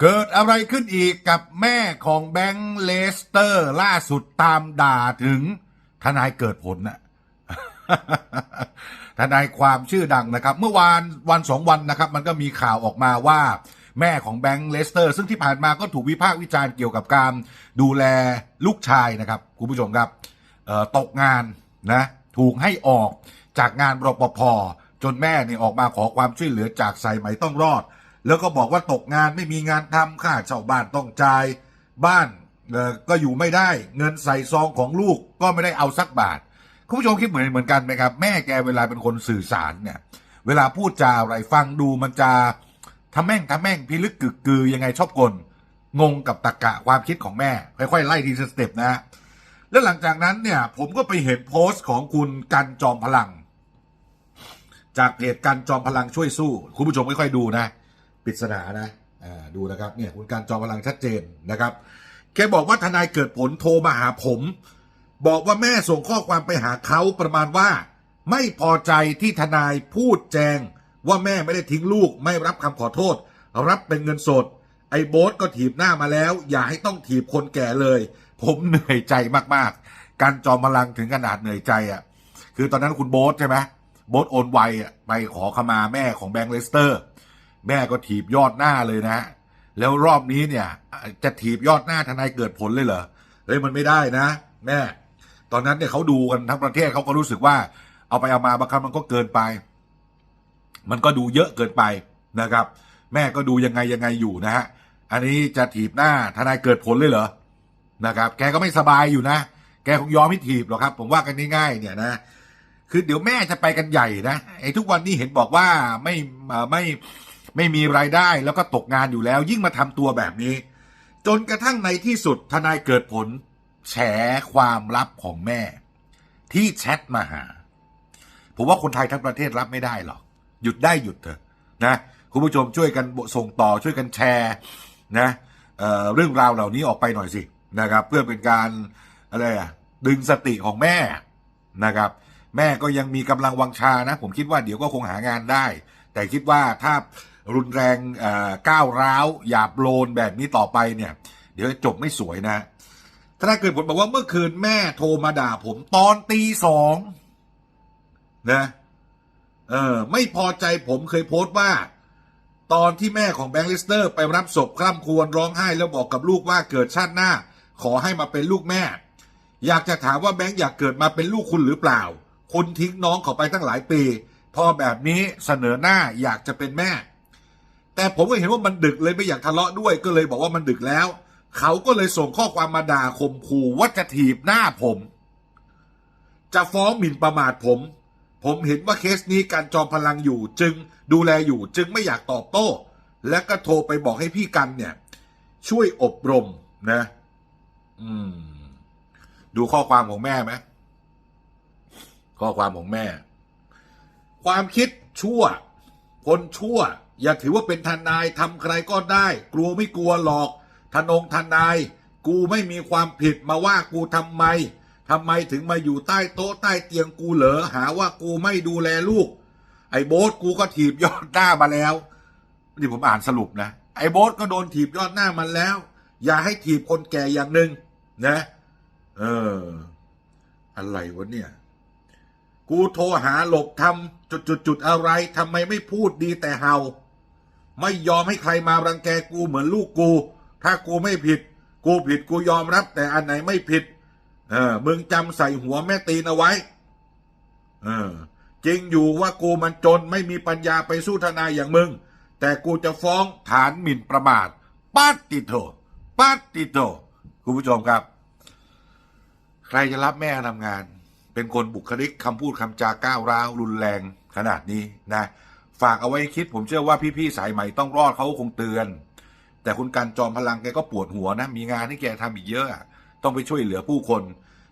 เกิดอะไรขึ้นอีกกับแม่ของแบงค์เลสเตอร์ ล่าสุดตามด่าถึงทนายเกิดผลนะทนายความชื่อดังนะครับ เมื่อวานวันสองวันนะครับ มันก็มีข่าวออกมาว่า แม่ของแบงค์เลสเตอร์ ซึ่งที่ผ่านมาก็ถูกวิพากษ์วิจารณ์เกี่ยวกับการดูแลลูกชายนะครับคุณผู้ชมครับตกงานนะถูกให้ออกจากงานรปภจนแม่เนี่ยออกมาขอความช่วยเหลือจากสายไหมต้องรอด แล้วก็บอกว่าตกงานไม่มีงานทำค่าเช่าบ้านต้องจ่าย บ้านเอ่อก็อยู่ไม่ได้ เงินใส่ซองของลูกก็ไม่ได้เอาสักบาท คุณผู้ชมคิดเหมือนเหมือนกันไหมครับ แม่แกเวลาเป็นคนสื่อสารเนี่ย เวลาพูดจาอะไรฟังดูมันจะทำแม่งทำแม่งพิลึกกึกกือยังไงชอบกลงงกับตรกกะความคิดของแม่ ค่อยๆไล่ทีสเต็ปนะฮะแล้วหลังจากนั้นเนี่ย ผมก็ไปเห็นโพสต์ของคุณกันจอมพลัง จากเพจกันจอมพลังช่วยสู้ คุณผู้ชมค่อยๆดูนะ ปริศนานะอ่าดูนะครับเนี่ยคุณกันจอมพลังชัดเจนนะครับแกบอกว่าทนายเกิดผลโทรมาหาผม บอกว่าแม่ส่งข้อความไปหาเขาประมาณว่า ไม่พอใจที่ทนายพูดแจง ว่าแม่ไม่ได้ทิ้งลูก ไม่รับคำขอโทษ รับเป็นเงินสด ไอ้โบ๊ทก็ถีบหน้ามาแล้ว อย่าให้ต้องถีบคนแก่เลย ผมเหนื่อยใจมากๆ การจอมพลังถึงขนาดเหนื่อยใจอะคือตอนนั้นคุณโบ๊ทใช่ไหมโบ๊ทโอนไวอะไปขอขมาแม่ของแบงค์เลสเตอร์ แม่ก็ถีบยอดหน้าเลยนะ แล้วรอบนี้เนี่ย จะถีบยอดหน้าทนายเกิดผลเลยเหรอเฮ้ยมันไม่ได้นะ แม่ ตอนนั้นเนี่ยเขาดูกันทั้งประเทศเขาก็รู้สึกว่า เอาไปเอามาบางครั้งมันก็เกินไป มันก็ดูเยอะเกินไปนะครับ แม่ก็ดูยังไงยังไงอยู่นะฮะอันนี้จะถีบหน้าทนายเกิดผลเลยเหรอนะครับ แกก็ไม่สบายอยู่นะ แกคงยอมไม่ถีบหรอกครับ ผมว่ากันง่ายๆเนี่ยนะคือเดี๋ยวแม่จะไปกันใหญ่นะไอ้ทุกวันนี้เห็นบอกว่าไม่เอ่ไม่ไไม่มีรายได้แล้วก็ตกงานอยู่แล้ว ยิ่งมาทำตัวแบบนี้ จนกระทั่งในที่สุดทนายเกิดผล แฉความลับของแม่ ที่แชทมาหา ผมว่าคนไทยทั้งประเทศรับไม่ได้หรอก หยุดได้หยุดเถอะนะคุณผู้ชมช่วยกันส่งต่อช่วยกันแชร์นะเเรื่องราวเหล่านี้ออกไปหน่อยสินะครับ เพื่อเป็นการอะไรอะดึงสติของแม่นะครับ แม่ก็ยังมีกำลังวังชานะ ผมคิดว่าเดี๋ยวก็คงหางานได้ แต่คิดว่าถ้า รุนแรงก้าวร้าวหยาบโลนแบบนี้ต่อไปเนี่ย เดี๋ยวจะจบไม่สวยนะทนายเกิดผลบอกว่าเมื่อคืนแม่โทรมาด่าผมตอนตีสองนะเออไม่พอใจผมเคยโพสต์ว่า ตอนที่แม่ของแบงค์ลิสเตอร์ ไปรับศพคร่ำครวญร้องไห้แล้วบอกกับลูกว่าเกิดชาติหน้า ขอให้มาเป็นลูกแม่ อยากจะถามว่าแบงค์อยากเกิดมาเป็นลูกคุณหรือเปล่า คุณทิ้งน้องเขาไปตั้งหลายปี พอแบบนี้เสนอหน้าอยากจะเป็นแม่ แต่ผมก็เห็นว่ามันดึกเลยไม่อยากทะเลาะด้วยก็เลยบอกว่ามันดึกแล้ว เขาก็เลยส่งข้อความมาด่าข่มขู่ว่าจะถีบหน้าผม จะฟ้องหมิ่นประมาทผม ผมเห็นว่าเคสนี้การจอมพลังอยู่จึงดูแลอยู่จึงไม่อยากตอบโต้ และก็โทรไปบอกให้พี่กันเนี่ย ช่วยอบรมนะ อืม ดูข้อความของแม่ไหมข้อความของแม่ ความคิดชั่ว คนชั่ว อย่าถือว่าเป็นทนายทำใครก็ได้ กลัวไม่กลัวหรอกทนงทนาย กูไม่มีความผิดมาว่ากูทำไมทำไมถึงมาอยู่ใต้โต๊ะใต้เตียงกูเหรอหาว่ากูไม่ดูแลลูก ไอ้โบ๊ทกูก็ถีบยอดหน้ามาแล้วนี่ผมอ่านสรุปนะ ไอ้โบ๊ทก็โดนถีบยอดหน้ามันแล้ว อย่าให้ถีบคนแก่อย่างหนึ่งนะ เออ อะไรวะเนี่ย กูโทรหาหลบทำจุดจุดจุดๆๆอะไรทำไมไม่พูดดีแต่เฮา ไม่ยอมให้ใครมารังแกกูเหมือนลูกกู ถ้ากูไม่ผิด กูผิดกูยอมรับ แต่อันไหนไม่ผิด เออ มึงจำใส่หัวแม่ตีนเอาไว้ เออ จริงอยู่ว่ากูมันจนไม่มีปัญญาไปสู้ทนายอย่างมึง แต่กูจะฟ้องฐานหมิ่นประมาทปาติโตปาติโตคุณผู้ชมครับ ใครจะรับแม่ทำงาน เป็นคนบุคลิกคำพูดคำจาก้าวร้าวรุนแรงขนาดนี้นะ ฝากเอาไว้คิดผมเชื่อว่าพี่ๆสายใหม่ต้องรอดเขาคงเตือน แต่คุณการจอมพลังแกก็ปวดหัวนะ มีงานให้แกทำอีกเยอะ ต้องไปช่วยเหลือผู้คน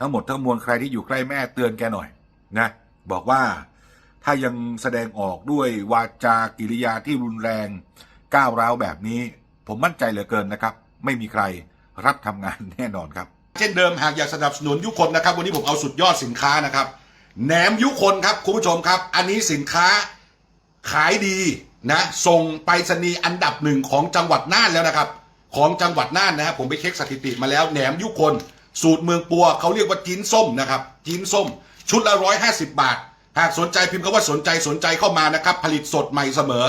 ทั้งหมดทั้งมวลใครที่อยู่ใกล้แม่เตือนแกหน่อยนะบอกว่าถ้ายังแสดงออกด้วยวาจากิริยาที่รุนแรงก้าวร้าวแบบนี้ ผมมั่นใจเหลือเกินนะครับ ไม่มีใครรับทำงานแน่นอนครับ เช่นเดิมหากอยากสนับสนุนยุคนนะครับ วันนี้ผมเอาสุดยอดสินค้านะครับแหนมยุคนครับคุณผู้ชมครับ อันนี้สินค้า ขายดีนะส่งไปรษณีย์อันดับหนึ่งของจังหวัดน่านแล้วนะครับ ของจังหวัดน่านนะครับผมไปเช็คสถิติมาแล้วแหนมยุคน สูตรเมืองปัวเขาเรียกว่าจีนส้มนะครับจีนส้ม ชุดละร้อยห้าสิบบาท หากสนใจพิมพ์คำว่าสนใจสนใจเข้ามานะครับ ผลิตสดใหม่เสมอ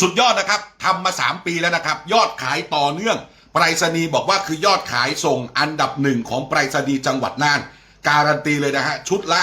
สุดยอดนะครับทำมา3ปีแล้วนะครับ ยอดขายต่อเนื่องไปรษณีย์บอกว่าคือยอดขายส่งอันดับหนึ่งของไปรษณีย์จังหวัดน่าน การันตีเลยนะฮะชุดละ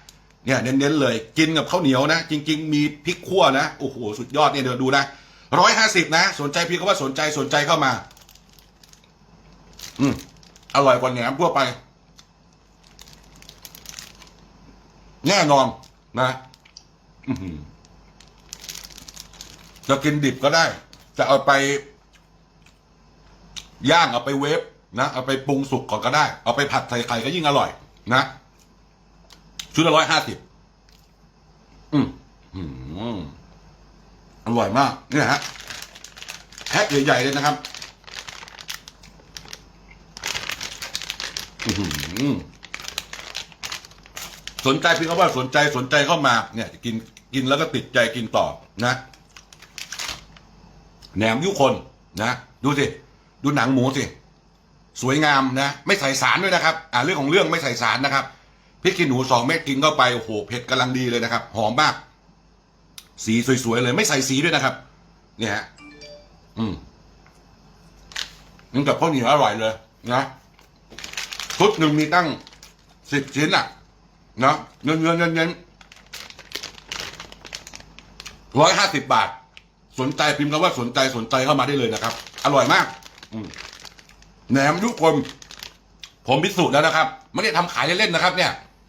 เนี่ยเน้นๆเลย กินกับข้าวเหนียวนะ จริง ๆ มีพริกขั่วนะโอ้โหสุดยอดเนี่ยเดี๋ยวดูนะร้อยห้าสิบนะ สนใจพี่ก็ว่าสนใจสนใจเข้ามา อืมอร่อยกว่าแหนมทั่วไป แน่นอนนะจะกินดิบก็ได้ จะเอาไปย่างเอาไปเวฟนะเอาไปปรุงสุกก่อนก็ได้ เอาไปผัดใส่ไข่ก็ยิ่งอร่อย นะ ชุดละร้อยห้าสิบอืมอืมอร่อยมากเนี่ยฮะแพ็คใหญ่ๆเลยนะครับอือหือสนใจเพียงแค่ว่าสนใจสนใจเข้ามา เนี่ย กินกินแล้วก็ติดใจกินต่อนะแหนมยุคนนะดูสิดูหนังหมูสิสวยงามนะ ไม่ใส่สารด้วยนะครับ อ่าเรื่องของเรื่องไม่ใส่สารนะครับ พริกขี้หนูสองเม็ดกินเข้าไปโอ้โหเผ็ดกำลังดีเลยนะครับ หอมมาก สีสวยๆเลยไม่ใส่สีด้วยนะครับ เนี่ยฮะอืมนี่กับข้าวเหนียวอร่อยเลยนะชุดหนึ่งมีตั้งสิบชิ้นอะนะเงินเงินเงินเงินร้อยห้าสิบบาท สนใจพิมพ์คำว่าสนใจสนใจเข้ามาได้เลยนะครับ อร่อยมาก อืมแหนมยุคนผมพิสูจน์แล้วนะครับ ไม่ได้ทำขายเล่นๆนะครับ เนี่ย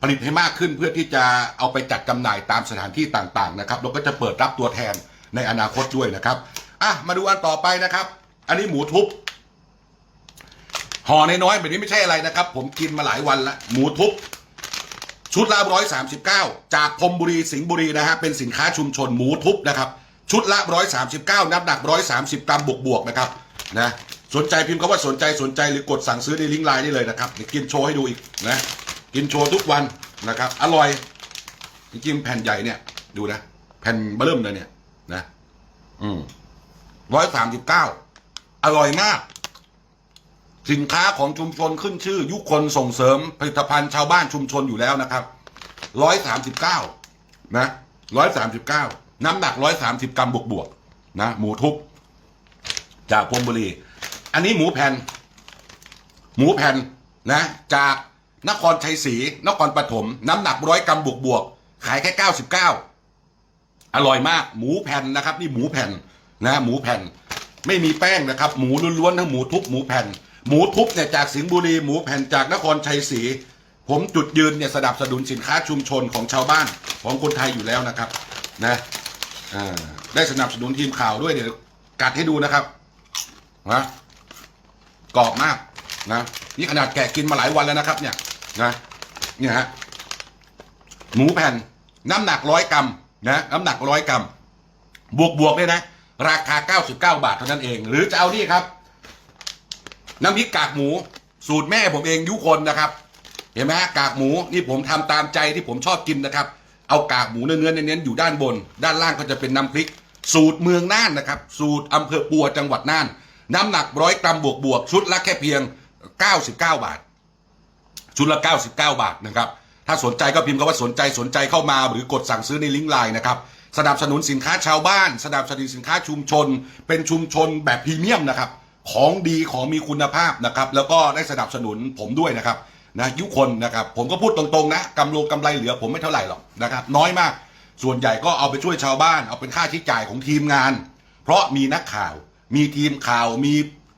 ผลิตให้มากขึ้นเพื่อที่จะเอาไปจัดจำหน่ายตามสถานที่ต่างๆนะครับแล้วก็จะเปิดรับตัวแทนในอนาคตด้วยนะครับอะมาดูอันต่อไปนะครับ อันนี้หมูทุบห่อน้อยๆแบบนี้ไม่ใช่อะไรนะครับ ผมกินมาหลายวันละหมูทุบชุดละร้อยสามสิบเก้าจากพรมบุรีสิงห์บุรีนะฮะเป็นสินค้าชุมชนหมูทุบนะครับ ชุดละร้อยสามสิบเก้าน้ำหนักร้อยสามสิบกรัมบวกๆนะครับนะสนใจพิมพ์คำว่าสนใจสนใจหรือกดสั่งซื้อในลิงก์ไลน์ได้เลยนะครับเดี๋ยวกินโชว์ให้ดูอีกนะ กินโชว์ทุกวันนะครับ อร่อยจริงๆแผ่นใหญ่เนี่ย ดูนะ แผ่นเบิ่มเลยเนี่ย นะ อืมร้อยสามสิบเก้าอร่อยมาก สินค้าของชุมชนขึ้นชื่อ ยุคนส่งเสริมผลิตภัณฑ์ชาวบ้านชุมชนอยู่แล้วนะครับร้อยสามสิบเก้านะร้อยสามสิบเก้าน้ำหนักร้อยสามสิบกรัมบวกบวกๆนะ หมูทุบจากพรมบุรี อันนี้หมูแผ่น หมูแผ่นนะ จาก นครชัยศรีนครปฐมน้ำหนักร้อยกรัมบวกบวกขายแค่เก้าสิบเก้าอร่อยมาก หมูแผ่นนะครับ นี่หมูแผ่นนะหมูแผ่น ไม่มีแป้งนะครับ หมูล้วนๆทั้งหมูทุบหมูแผ่น หมูทุบเนี่ยจากสิงห์บุรีหมูแผ่นจากนครชัยศรีผมจุดยืนเนี่ยสนับสนุนสินค้าชุมชนของชาวบ้านของคนไทยอยู่แล้วนะครับนะได้สนับสนุนทีมข่าวด้วยเดี๋ยวกัดให้ดูนะครับนะกรอบมากนะนี่ขนาดแกะกินมาหลายวันแล้วนะครับเนี่ย นะเนี่ยฮะหมูแผ่นน้ำหนักร้อยกรัมนะน้ำหนักร้อยกรัม บวกบวกเลยนะ ราคา 99 บาทเท่านั้นเอง หรือจะเอานี่ครับ น้ำพริกกากหมู สูตรแม่ผมเองยุคนนะครับ เห็นไหมฮะกากหมูนี่ผมทำตามใจที่ผมชอบกินนะครับ เอากากหมูเนื้อเน้นๆอยู่ด้านบน ด้านล่างก็จะเป็นน้ำพริก สูตรเมืองน่านนะครับ สูตรอำเภอปัวจังหวัดน่าน น้ำหนักร้อยกรัมบวกบวกชุดละแค่เพียง 99 บาท ชุดละ 99 บาทนะครับ ถ้าสนใจก็พิมพ์คำว่าสนใจสนใจเข้ามา หรือกดสั่งซื้อในลิงก์ไลน์นะครับ สนับสนุนสินค้าชาวบ้าน สนับสนุนสินค้าชุมชน เป็นชุมชนแบบพรีเมียมนะครับ ของดีของมีคุณภาพนะครับ แล้วก็ได้สนับสนุนผมด้วยนะครับนะยุคนนะครับ ผมก็พูดตรงๆนะกำลงกำไรเหลือผมไม่เท่าไหร่หรอกนะครับ น้อยมาก ส่วนใหญ่ก็เอาไปช่วยชาวบ้าน เอาเป็นค่าใช้จ่ายของทีมงาน เพราะมีนักข่าว มีทีมข่าว มี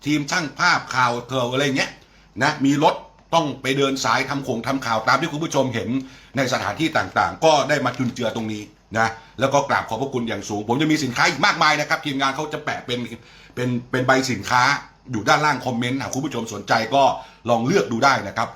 ทีมช่างภาพข่าวเธออะไรเงี้ยนะ มีรถ ต้องไปเดินสายทำโขงทำข่าวตามที่คุณผู้ชมเห็นในสถานที่ต่างๆ ก็ได้มาจุนเจือตรงนี้นะแล้วก็กราบขอบพระคุณอย่างสูง ผมจะมีสินค้าอีกมากมายนะครับ ทีมงานเขาจะแปะเป็นเป็นเป็นใบสินค้าอยู่ด้านล่างคอมเมนต์หากคุณผู้ชมสนใจก็ลองเลือกดูได้นะครับ